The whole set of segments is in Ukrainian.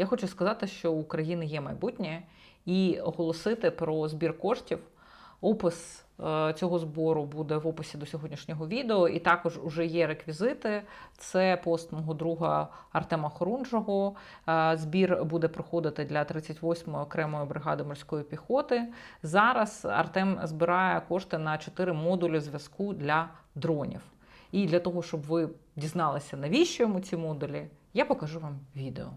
Я хочу сказати, що у України є майбутнє і оголосити про збір коштів. Опис е, цього збору буде в описі до сьогоднішнього відео, і також уже є реквізити. Це пост мого друга Артема Хорунжого. Е, Збір буде проходити для 38-ї окремої бригади морської піхоти. Зараз Артем збирає кошти на 4 модулі зв'язку для дронів. І для того, щоб ви дізналися, навіщо йому ці модулі, я покажу вам відео.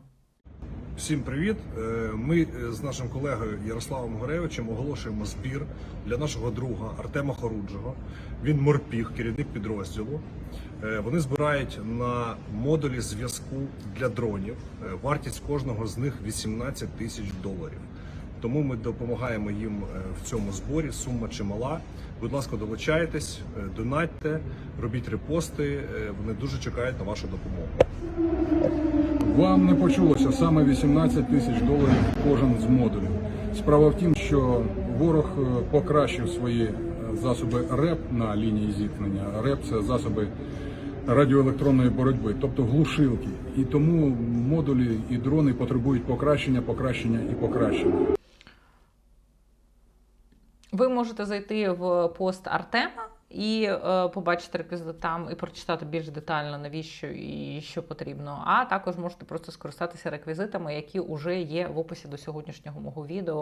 Всім привіт! Е, Ми е, з нашим колегою Ярославом Горевичем оголошуємо збір для нашого друга Артема Хоруджого. Він морпіг, керівник підрозділу. Е, Вони збирають на модулі зв'язку для дронів. Вартість кожного з них 18 тисяч доларів. Тому ми допомагаємо їм в цьому зборі. Сума чимала. Будь ласка, долучайтесь, донатьте, робіть репости. Вони дуже чекають на вашу допомогу. Вам не почулося саме 18 тисяч доларів кожен з модулів. Справа в тім, що ворог е, покращив свої е, засоби РЕП на лінії зіткнення. РЕП це засоби радіоелектронної боротьби, тобто глушилки. І тому модулі і дрони потребують покращення, покращення і покращення. Ви можете зайти в пост Артема і е, побачити реквізити там і прочитати більш детально, навіщо і що потрібно. А також можете просто скористатися реквізитами, які вже є в описі до сьогоднішнього мого відео.